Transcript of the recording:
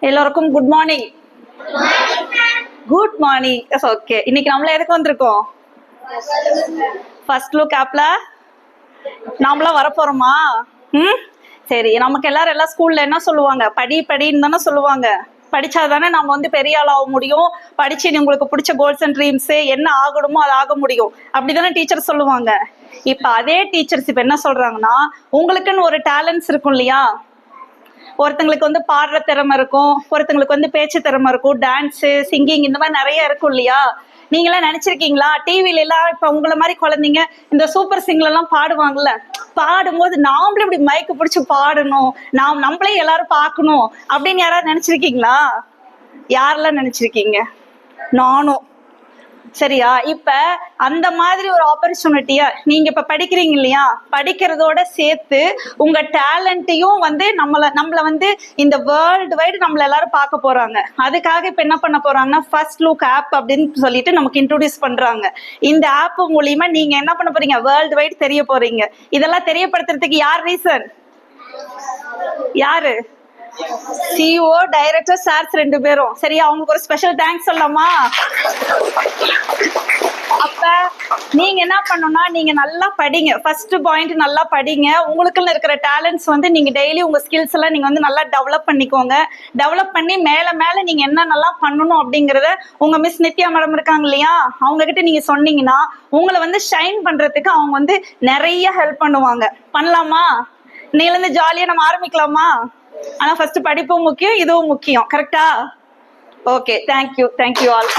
எல்லோருக்கும் good morning good morning yes okay இன்னைக்கு நம்மள எதுக்கு வந்திருக்கோம்? ஃபர்ஸ்ட் லுக் ஆப்ல நாமளாம் வரப்போறோமா? ம்? சரி நமக்கு எல்லாரும் எல்லாம் ஸ்கூல்ல என்ன சொல்லுவாங்க? படி படின்னு தானே சொல்லுவாங்க. படிச்சாதானே நம்ம வந்து பெரிய ஆள் ஆக முடியும். படிச்சு நீ உங்களுக்கு பிடிச்ச கோல்ஸ் அண்ட் ட்ரீம்ஸ் என்ன ஆகணுமோ அது ஆக முடியும். அப்படிதானே டீச்சர் சொல்லுவாங்க. இப்ப அதே டீச்சர்ஸ் இப்ப என்ன சொல்றாங்கன்னா உங்களுக்குன்னு ஒரு டேலண்ட்ஸ் இருக்கும் இல்லையா? ஒருத்தங்களுக்கு வந்து பாடுற திறமை இருக்கும் ஒருத்தங்களுக்கு வந்து பேச்சு திறமை இருக்கும் டான்ஸு சிங்கிங் இந்த மாதிரி நிறைய இருக்கும் இல்லையா? நீங்களாம் நினைச்சிருக்கீங்களா? டிவில எல்லாம் இப்ப உங்களை மாதிரி குழந்தைங்க இந்த சூப்பர் சிங்கர் எல்லாம் பாடுவாங்கல்ல? பாடும்போது நாமளும் இப்படி மயக்க பிடிச்சு பாடணும். நாம் நம்மளே எல்லாரும் பார்க்கணும் அப்படின்னு யாராவது நினைச்சிருக்கீங்களா? யாரெல்லாம் நினைச்சிருக்கீங்க? நானும். சரியா? இப்ப அந்த மாதிரி ஒரு ஆப்பர்ச்சுனிட்டியா நீங்க இப்ப படிக்கிறீங்க இல்லையா? படிக்கிறதோட சேர்த்து உங்க டேலண்ட்டையும் வந்து நம்மள நம்மள வந்து இந்த வேர்ல்டு வைடு நம்மள எல்லாரும் பார்க்க போறாங்க. அதுக்காக இப்ப என்ன பண்ண போறாங்கன்னா ஃபர்ஸ்ட் லுக் ஆப் அப்படின்னு சொல்லிட்டு நமக்கு இன்ட்ரோடியூஸ் பண்றாங்க. இந்த ஆப் மூலியமா நீங்க என்ன பண்ண போறீங்க? வேர்ல்டு வைடு தெரிய போறீங்க. இதெல்லாம் தெரியப்படுத்துறதுக்கு யார் ரீசன் யாரு? சிஓ டைரக்டர் சார்ஸ் ரெண்டு பேரும். சரியா அவங்களுக்கு ஒரு ஸ்பெஷல் தேங்க்ஸ் சொல்லலாமா? அப்ப நீங்க என்ன பண்ணணும்னா நீங்க நல்லா படிங்க. ஃபர்ஸ்ட் பாயிண்ட் நல்லா படிங்க. உங்களுக்குள்ள இருக்கிற டேலண்ட்ஸ் வந்து நீங்க டெய்லி உங்க ஸ்கில்ஸ் எல்லாம் நீங்க வந்து நல்லா டெவலப் பண்ணிக்கோங்க. டெவலப் பண்ணி மேல மேல நீங்க என்ன நல்லா பண்ணணும் அப்படிங்கறத உங்க மிஸ் நித்யா மேடம் இருக்காங்க இல்லையா? அவங்க கிட்ட நீங்க சொன்னீங்கன்னா உங்களை வந்து ஷைன் பண்றதுக்கு அவங்க வந்து நிறைய ஹெல்ப் பண்ணுவாங்க. பண்ணலாமா? இன்னையில இருந்து ஜாலியா நம்ம ஆரம்பிக்கலாமா? ஆனா ஃபர்ஸ்ட் படிப்பும் முக்கியம் இதுவும் முக்கியம். கரெக்டா ஓகே தேங்க்யூ தேங்க்யூ ஆல்